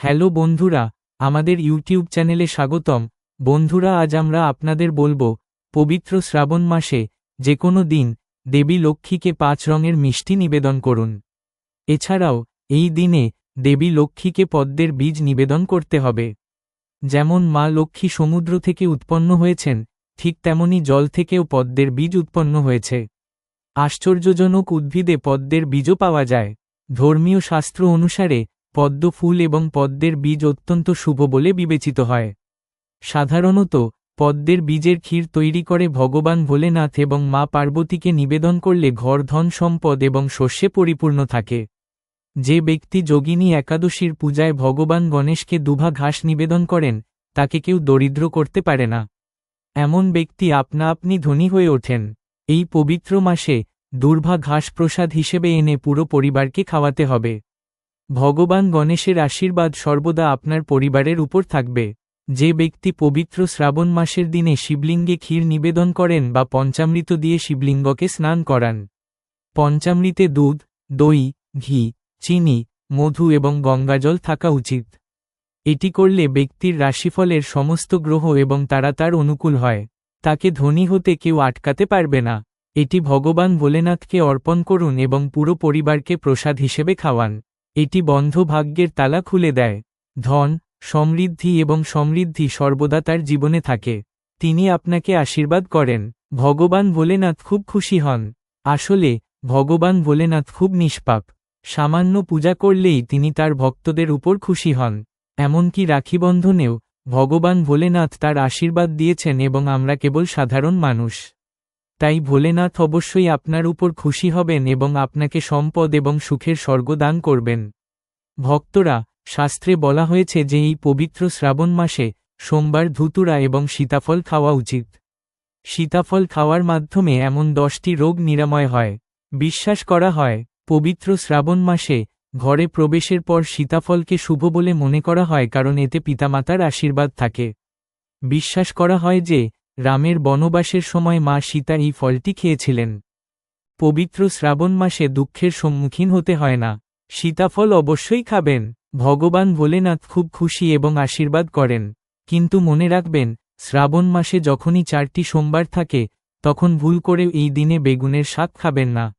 Hello বন্ধুরা, আমাদের YouTube চ্যানেলে স্বাগতম। বন্ধুরা, আজ আমরা আপনাদের বলব, পবিত্র শ্রাবণ মাসে যে কোনো দিন দেবী লক্ষ্মীকে পাঁচ রঙের মিষ্টি নিবেদন করুন। এছাড়াও, এই দিনে দেবী লক্ষ্মীকে পদ্মের বীজ নিবেদন করতে হবে। যেমন মা লক্ষ্মী সমুদ্র থেকে উৎপন্ন হয়েছেন, ঠিক তেমনি জল থেকেও পদ্মের বীজ উৎপন্ন হয়েছে। আশ্চর্যজনক উদ্ভিদে পদ্মের বীজও পাওয়া যায়। ধর্মীয় শাস্ত্র অনুসারে পদ্ম ফুল এবং পদ্মের বীজ অত্যন্ত শুভ বলে বিবেচিত হয়। সাধারণত, পদ্মের বীজের ক্ষীর তৈরি করে ভগবান ভোলেনাথ এবং মা পার্বতীকে নিবেদন করলে ঘর, ধন, সম্পদ এবং শস্যে পরিপূর্ণ থাকে। যে ব্যক্তি যোগিনী একাদশীর পূজায় ভগবান গণেশকে দুভা ঘাস নিবেদন করেন, তাকে কেউ দরিদ্র করতে পারে না। এমন ব্যক্তি আপনা আপনি ধনী হয়ে ওঠেন। এই পবিত্র মাসে দুর্ভা ঘাস প্রসাদ হিসেবে এনে পুরো পরিবারকে খাওয়াতে হবে। ভগবান গণেশের আশীর্বাদ সর্বদা আপনার পরিবারের উপর থাকবে। যে ব্যক্তি পবিত্র শ্রাবণ মাসের দিনে শিবলিঙ্গে ক্ষীর নিবেদন করেন বা পঞ্চামৃত দিয়ে শিবলিঙ্গকে স্নান করান। পঞ্চামৃতে দুধ, দই, ঘি, চিনি, মধু এবং গঙ্গাজল থাকা উচিত। এটি করলে ব্যক্তির রাশিফলের সমস্ত গ্রহ এবং তারা তার অনুকূল হয়। তাকে ধনী হতে কেউ আটকাতে পারবে না। এটি ভগবান ভোলেনাথকে অর্পণ করুন এবং পুরো পরিবারকে প্রসাদ হিসেবে খাওয়ান। এটি বন্ধ ভাগ্যের তালা খুলে দেয়। ধন, সমৃদ্ধি এবং সমৃদ্ধি সর্বদা তার জীবনে থাকে। তিনি আপনাকে আশীর্বাদ করেন। ভগবান ভোলেনাথ খুব খুশি হন। আসলে, ভগবান ভোলেনাথ খুব নিষ্পাপ। সামান্য পূজা করলেই তিনি তার ভক্তদের উপর খুশি হন। এমনকি রাখিবন্ধনেও ভগবান ভোলেনাথ তার আশীর্বাদ দিয়েছেন এবং আমরা কেবল সাধারণ মানুষ। তাই ভোলেনাথ অবশ্যই আপনার উপর খুশি হবেন এবং আপনাকে সম্পদ এবং সুখের স্বর্গ দান করবেন। ভক্তরা, শাস্ত্রে বলা হয়েছে যে এই পবিত্র শ্রাবণ মাসে সোমবার ধুতুরা এবং সীতাফল খাওয়া উচিত। সীতাফল খাওয়ার মাধ্যমে এমন দশটি রোগ নিরাময় হয়। বিশ্বাস করা হয়, পবিত্র শ্রাবণ মাসে ঘরে প্রবেশের পর সীতাফলকে শুভ বলে মনে করা হয় কারণ এতে পিতামাতার আশীর্বাদ থাকে। বিশ্বাস করা হয় যে রামের বনবাসের সময় মা সীতা এই ফলটি খেয়েছিলেন। পবিত্র শ্রাবণ মাসে দুঃখের সম্মুখীন হতে হয় না। সীতাফল অবশ্যই খাবেন। ভগবান ভোলেনাথ খুব খুশি এবং আশীর্বাদ করেন। কিন্তু মনে রাখবেন, শ্রাবণ মাসে যখনই চারটি সোমবার থাকে, তখন ভুল করে এই দিনে বেগুনের শাক খাবেন না।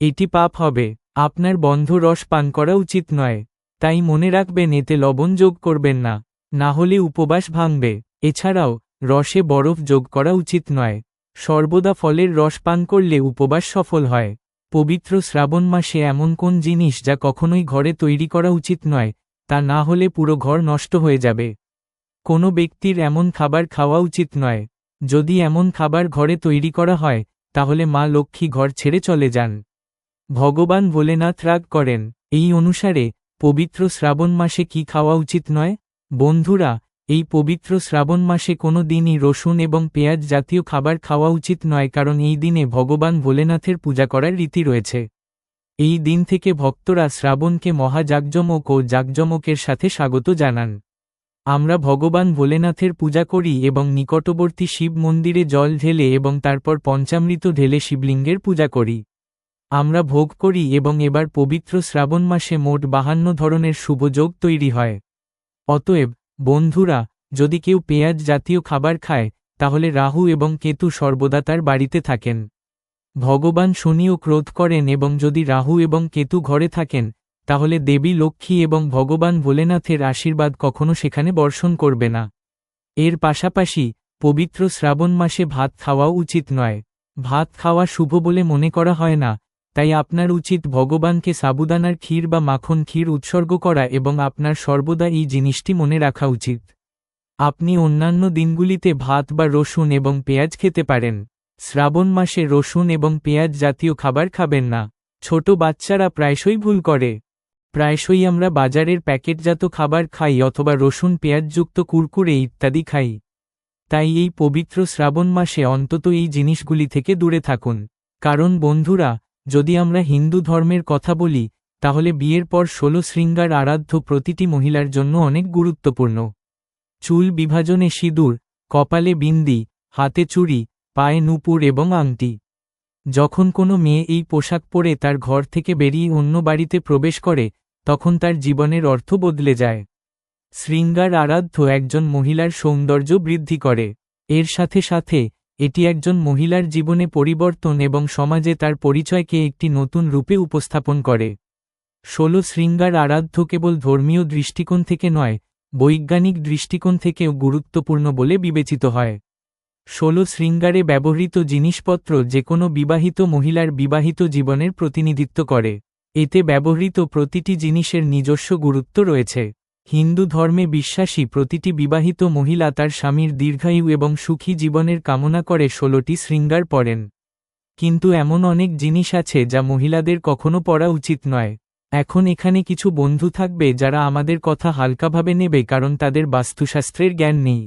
এটি পাপ হবে। আপনার বন্ধ রস পান করা উচিত নয়। তাই মনে রাখবেন, এতে লবণ যোগ করবেন না। না হলে উপবাস ভাঙবে। এছাড়াও রসে বরফ যোগ করা উচিত নয়। সর্বদা ফলের রস পান করলে উপবাস সফল হয়। পবিত্র শ্রাবণ মাসে এমন কোন জিনিস যা কখনোই ঘরে তৈরি করা উচিত নয়, তা না হলে পুরো ঘর নষ্ট হয়ে যাবে। কোনো ব্যক্তির এমন খাবার খাওয়া উচিত নয়। যদি এমন খাবার ঘরে তৈরি করা হয়, তাহলে মা লক্ষ্মী ঘর ছেড়ে চলে যান। ভগবান ভোলেনাথ রাগ করেন, এই অনুসারে পবিত্র শ্রাবণ মাসে কি খাওয়া উচিত নয়? বন্ধুরা এই পবিত্র শ্রাবণ মাসে কোনো দিনই রসুন এবং পেঁয়াজ জাতীয় খাবার খাওয়া উচিত নয় কারণ এই দিনে ভগবান ভোলেনাথের পূজা করার রীতি রয়েছে। এই দিন থেকে ভক্তরা শ্রাবণকে মহাজাকজমক ও জাকজমকের সাথে স্বাগত জানান। আমরা ভগবান ভোলেনাথের পূজা করি এবং নিকটবর্তী শিব মন্দিরে জল ঢেলে এবং তারপর পঞ্চামৃত ঢেলে শিবলিঙ্গের পূজা করি। আমরা ভোগ করি এবং এবার পবিত্র শ্রাবণ মাসে মোট বাহান্ন ধরনের শুভযোগ তৈরি হয়। অতএব বন্ধুরা, যদি কেউ পেঁয়াজ জাতীয় খাবার খায়, তাহলে রাহু এবং কেতু সর্বদা তার বাড়িতে থাকেন। ভগবান শনিও ক্রোধ করেন এবং যদি রাহু এবং কেতু ঘরে থাকেন, তাহলে দেবী লক্ষ্মী এবং ভগবান ভোলেনাথের আশীর্বাদ কখনো সেখানে বর্ষণ করবে না। এর পাশাপাশি, পবিত্র শ্রাবণ মাসে ভাত খাওয়াও উচিত নয়। ভাত খাওয়া শুভ বলে মনে করা হয় না তাই আপনার উচিত ভগবানকে সাবুদানার ক্ষীর বা মাখন ক্ষীর উৎসর্গ করা এবং আপনার সর্বদা এই জিনিসটি মনে রাখা উচিত। আপনি অন্যান্য দিনগুলিতে ভাত বা রসুন এবং পেঁয়াজ খেতে পারেন। শ্রাবণ মাসে রসুন এবং পেঁয়াজ জাতীয় খাবার খাবেন না। ছোট বাচ্চারা প্রায়শই ভুল করে। প্রায়শই আমরা বাজারের প্যাকেটজাত খাবার খাই অথবা রসুন, পেঁয়াজযুক্ত কুরকুরে ইত্যাদি খাই। তাই এই পবিত্র শ্রাবণ মাসে অন্তত এই জিনিসগুলি থেকে দূরে থাকুন। কারণ বন্ধুরা যদি আমরা হিন্দু ধর্মের কথা বলি, তাহলে বিয়ের পর ষোলো শৃঙ্গার আরাধ্য প্রতিটি মহিলার জন্য অনেক গুরুত্বপূর্ণ। চুল বিভাজনে সিঁদুর, কপালে বিন্দি, হাতে চুড়ি, পায়ে নুপুর এবং আংটি। যখন কোনো মেয়ে এই পোশাক পরে তার ঘর থেকে বেরিয়ে অন্য বাড়িতে প্রবেশ করে, তখন তার জীবনের অর্থ বদলে যায়। শৃঙ্গার আরাধ্য একজন মহিলার সৌন্দর্য বৃদ্ধি করে। এর সাথে সাথে এটি একজন মহিলার জীবনে পরিবর্তন এবং সমাজে তার পরিচয়কে একটি নতুন রূপে উপস্থাপন করে। ষোলো শৃঙ্গার আরাধ্য কেবল ধর্মীয় দৃষ্টিকোণ থেকে নয়, বৈজ্ঞানিক দৃষ্টিকোণ থেকেও গুরুত্বপূর্ণ বলে বিবেচিত হয়। ষোলো শৃঙ্গারে ব্যবহৃত জিনিসপত্র যে কোনো বিবাহিত মহিলার বিবাহিত জীবনের প্রতিনিধিত্ব করে। এতে ব্যবহৃত প্রতিটি জিনিসের নিজস্ব গুরুত্ব রয়েছে। হিন্দু ধর্মে বিশ্বাসী প্রতিটি বিবাহিত মহিলা তার স্বামীর দীর্ঘায়ু এবং সুখী জীবনের কামনা করে ষোলোটি শৃঙ্গার পরেন কিন্তু এমন অনেক জিনিস আছে যা মহিলাদের কখনো পড়া উচিত নয়। এখন এখানে কিছু বন্ধু থাকবে যারা আমাদের কথা হালকাভাবে নেবে কারণ তাদের বাস্তুশাস্ত্রের জ্ঞান নেই।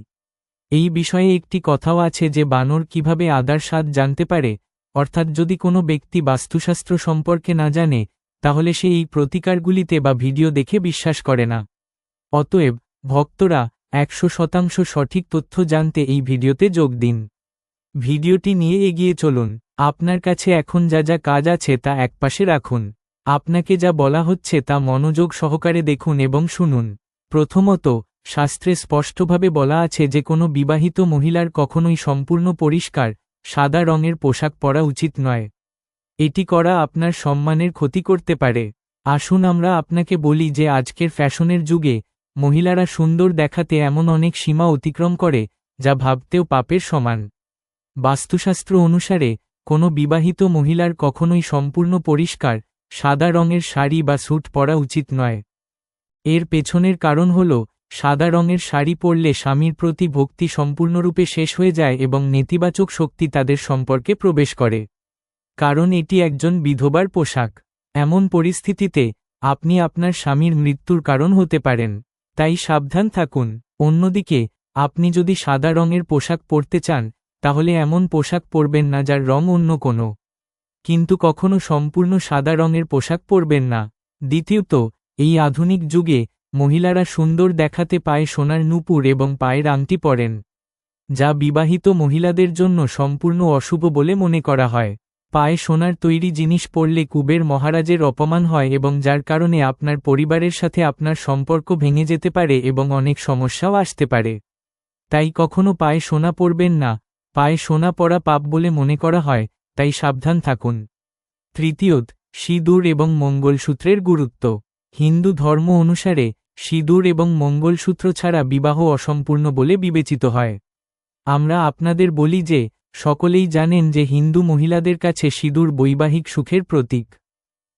এই বিষয়ে একটি কথাও আছে যে বানর কীভাবে আদার স্বাদ জানতে পারে, অর্থাৎ যদি কোনো ব্যক্তি বাস্তুশাস্ত্র সম্পর্কে না জানে, তাহলে সে এই প্রতিকারগুলিতে বা ভিডিও দেখে বিশ্বাস করে না। অতএব, ভক্তরা, একশো শতাংশ সঠিক তথ্য জানতে এই ভিডিওতে যোগ দিন। ভিডিওটি নিয়ে এগিয়ে চলুন। আপনার কাছে এখন যা যা কাজ আছে তা একপাশে রাখুন। আপনাকে যা বলা হচ্ছে তা মনোযোগ সহকারে দেখুন এবং শুনুন। প্রথমত, শাস্ত্রে স্পষ্টভাবে বলা আছে যে কোনো বিবাহিত মহিলার কখনোই সম্পূর্ণ পরিষ্কার, সাদা রঙের পোশাক পরা উচিত নয়। এটি করা আপনার সম্মানের ক্ষতি করতে পারে। আসুন আমরা আপনাকে বলি যে আজকের ফ্যাশনের যুগে মহিলারা সুন্দর দেখাতে এমন অনেক সীমা অতিক্রম করে, যা ভাবতেও পাপের সমান। বাস্তুশাস্ত্র অনুসারে, কোনো বিবাহিত মহিলার কখনোই সম্পূর্ণ পরিষ্কার, সাদা রঙের শাড়ি বা স্যুট পরা উচিত নয়। এর পেছনের কারণ হল, সাদা রঙের শাড়ি পরলে স্বামীর প্রতি ভক্তি সম্পূর্ণরূপে শেষ হয়ে যায় এবং নেতিবাচক শক্তি তাদের সম্পর্কে প্রবেশ করে। কারণ এটি একজন বিধবার পোশাক। এমন পরিস্থিতিতে, আপনি আপনার স্বামীর মৃত্যুর কারণ হতে পারেন। তাই সাবধান থাকুন। অন্যদিকে, আপনি যদি সাদা রঙের পোশাক পরতে চান, তাহলে এমন পোশাক পরবেন না যার রং অন্য কোনো। কিন্তু কখনো সম্পূর্ণ সাদা রঙের পোশাক পরবেন না। দ্বিতীয়ত, এই আধুনিক যুগে মহিলারা সুন্দর দেখাতে পায়ে সোনার নুপুর এবং পায়ের আংটি পরেন, যা বিবাহিত মহিলাদের জন্য সম্পূর্ণ অশুভ বলে মনে করা হয়। পায়ে সোনার তৈরি জিনিস পড়লে কুবের মহারাজের অপমান হয় এবং যার কারণে আপনার পরিবারের সাথে আপনার সম্পর্ক ভেঙে যেতে পারে এবং অনেক সমস্যাও আসতে পারে। তাই কখনো পায়ে সোনা পড়বেন না। পায়ে সোনা পড়া পাপ বলে মনে করা হয়, তাই সাবধান থাকুন। তৃতীয়ত, সিঁদুর এবং মঙ্গলসূত্রের গুরুত্ব। হিন্দু ধর্ম অনুসারে, সিঁদুর এবং মঙ্গলসূত্র ছাড়া বিবাহ অসম্পূর্ণ বলে বিবেচিত হয়। আমরা আপনাদের বলি যে সকলেই জানেন যে হিন্দু মহিলাদের কাছে সিঁদুর বৈবাহিক সুখের প্রতীক।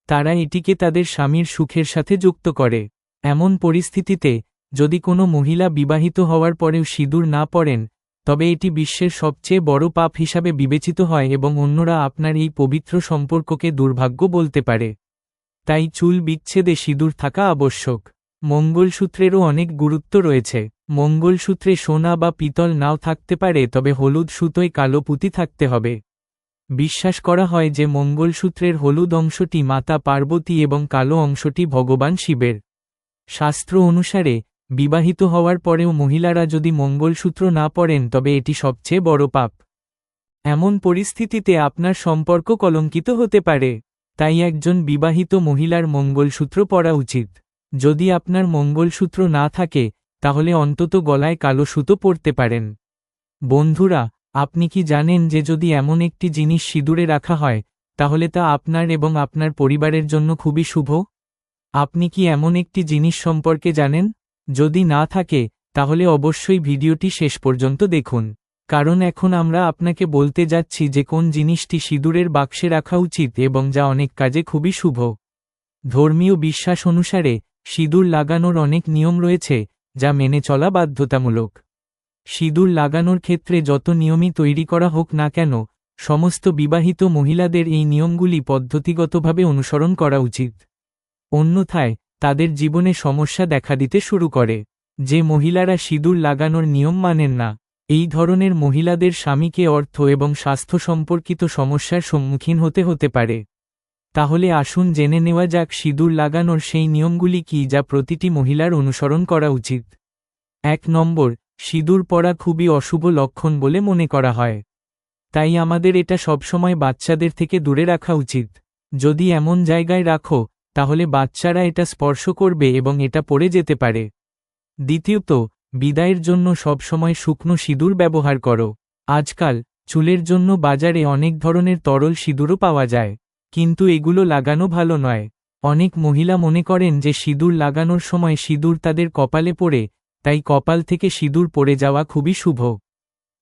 তারা এটিকে তাদের স্বামীর সুখের সাথে যুক্ত করে। এমন পরিস্থিতিতে, যদি কোনো মহিলা বিবাহিত হওয়ার পরেও সিঁদুর না পড়েন তবে এটি বিশ্বের সবচেয়ে বড় পাপ হিসাবে বিবেচিত হয় এবং অন্যরা আপনার এই পবিত্র সম্পর্ককে দুর্ভাগ্য বলতে পারে। তাই চুল বিচ্ছেদে সিঁদুর থাকা আবশ্যক। মঙ্গলসূত্রেরও অনেক গুরুত্ব রয়েছে। মঙ্গলসূত্রে সোনা বা পিতল নাও থাকতে পারে, তবে হলুদ সুতোয় কালো পুঁতি থাকতে হবে। বিশ্বাস করা হয় যে মঙ্গলসূত্রের হলুদ অংশটি মাতা পার্বতী এবং কালো অংশটি ভগবান শিবের। শাস্ত্র অনুসারে, বিবাহিত হওয়ার পরেও মহিলারা যদি মঙ্গলসূত্র না পড়েন, তবে এটি সবচেয়ে বড় পাপ। এমন পরিস্থিতিতে আপনার সম্পর্ক কলঙ্কিত হতে পারে। তাই একজন বিবাহিত মহিলার মঙ্গলসূত্র পরা উচিত। যদি আপনার মঙ্গলসূত্র না থাকে, তাহলে অন্তত গলায় কালো সুতো পরতে পারেন। বন্ধুরা, আপনি কি জানেন যে যদি এমন একটি জিনিস সিঁদুরে রাখা হয়, তাহলে তা আপনার এবং আপনার পরিবারের জন্য খুবই শুভ? আপনি কি এমন একটি জিনিস সম্পর্কে জানেন? যদি না থাকে, তাহলে অবশ্যই ভিডিওটি শেষ পর্যন্ত দেখুন। কারণ এখন আমরা আপনাকে বলতে যাচ্ছি যে কোন জিনিসটি সিঁদুরের বাক্সে রাখা উচিত এবং যা অনেক কাজে খুবই শুভ। ধর্মীয় বিশ্বাস অনুসারে সিঁদুর লাগানোর অনেক নিয়ম রয়েছে, যা মেনে চলা বাধ্যতামূলক। সিঁদুর লাগানোর ক্ষেত্রে যত নিয়মই তৈরি করা হোক না কেন, সমস্ত বিবাহিত মহিলাদের এই নিয়মগুলি পদ্ধতিগতভাবে অনুসরণ করা উচিত। অন্যথায়, তাদের জীবনে সমস্যা দেখা দিতে শুরু করে। যে মহিলারা সিঁদুর লাগানোর নিয়ম মানেন না, এই ধরনের মহিলাদের স্বামীকে অর্থ এবং স্বাস্থ্য সম্পর্কিত সমস্যার সম্মুখীন হতে হতে পারে। তাহলে আসুন জেনে নেওয়া যাক সিঁদুর লাগানোর সেই নিয়মগুলি কি যা প্রতিটি মহিলার অনুসরণ করা উচিত। এক নম্বর, সিঁদুর পরা খুবই অশুভ লক্ষণ বলে মনে করা হয়। তাই আমাদের এটা সবসময় বাচ্চাদের থেকে দূরে রাখা উচিত। যদি এমন জায়গায় রাখো, তাহলে বাচ্চারা এটা স্পর্শ করবে এবং এটা পড়ে যেতে পারে। দ্বিতীয়ত, বিদায়ের জন্য সবসময় শুকনো সিঁদুর ব্যবহার করো। আজকাল, চুলের জন্য বাজারে অনেক ধরনের তরল সিঁদুরও পাওয়া যায়। কিন্তু এগুলো লাগানো ভালো নয়। অনেক মহিলা মনে করেন যে সিঁদুর লাগানোর সময় সিঁদুর তাদের কপালে পড়ে, তাই কপাল থেকে সিঁদুর পড়ে যাওয়া খুবই শুভ।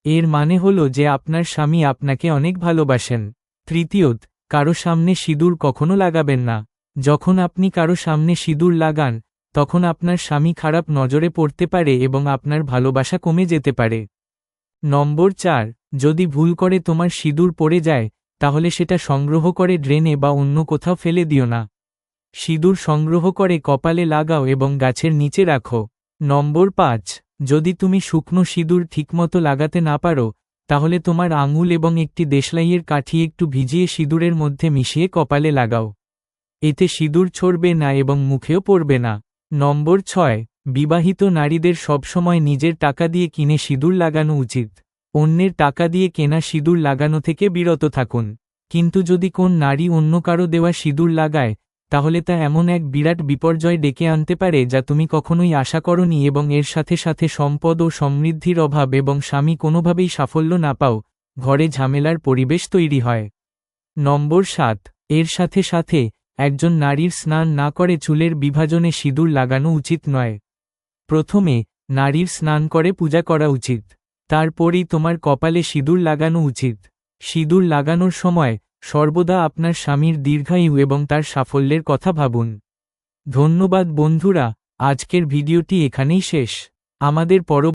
এর মানে হল যে আপনার স্বামী আপনাকে অনেক ভালোবাসেন। তৃতীয়ত, কারও সামনে সিঁদুর কখনো লাগাবেন না। যখন আপনি কারও সামনে সিঁদুর লাগান, তখন আপনার স্বামী খারাপ নজরে পড়তে পারে এবং আপনার ভালোবাসা কমে যেতে পারে। নম্বর চার, যদি ভুল করে তোমার সিঁদুর পড়ে যায় তাহলে সেটা সংগ্রহ করে ড্রেনে বা অন্য কোথাও ফেলে দিও না। সিঁদুর সংগ্রহ করে কপালে লাগাও এবং গাছের নিচে রাখো। নম্বর পাঁচ, যদি তুমি শুকনো সিঁদুর ঠিকমতো লাগাতে না পারো, তাহলে তোমার আঙুল এবং একটি দেশলাইয়ের কাঠি একটু ভিজিয়ে সিঁদুরের মধ্যে মিশিয়ে কপালে লাগাও। এতে সিঁদুর ছড়বে না এবং মুখেও পড়বে না। নম্বর ছয়, বিবাহিত নারীদের সবসময় নিজের টাকা দিয়ে কিনে সিঁদুর লাগানো উচিত। অন্যের টাকা দিয়ে কেনা সিঁদুর লাগানো থেকে বিরত থাকুন। কিন্তু যদি কোন নারী অন্য কারও দেওয়া সিঁদুর লাগায়, তাহলে তা এমন এক বিরাট বিপর্যয় ডেকে আনতে পারে যা তুমি কখনোই আশা করনি এবং এর সাথে সাথে সম্পদ ও সমৃদ্ধির অভাব এবং স্বামী কোনোভাবেই সাফল্য না পাও, ঘরে ঝামেলার পরিবেশ তৈরি হয়। নম্বর সাত, এর সাথে সাথে, একজন নারীর স্নান না করে চুলের বিভাজনে সিঁদুর লাগানো উচিত নয়। প্রথমে, নারীর স্নান করে পূজা করা উচিত। তারপরই তোমার কপালে সিঁদুর লাগানো উচিত। সিঁদুর লাগানোর সময় সর্বদা আপনার স্বামীর দীর্ঘায়ু এবং তার সাফল্যের কথা ভাবুন। ধন্যবাদ বন্ধুরা, আজকের ভিডিওটি এখানেই শেষ। আমাদের পরবর্তী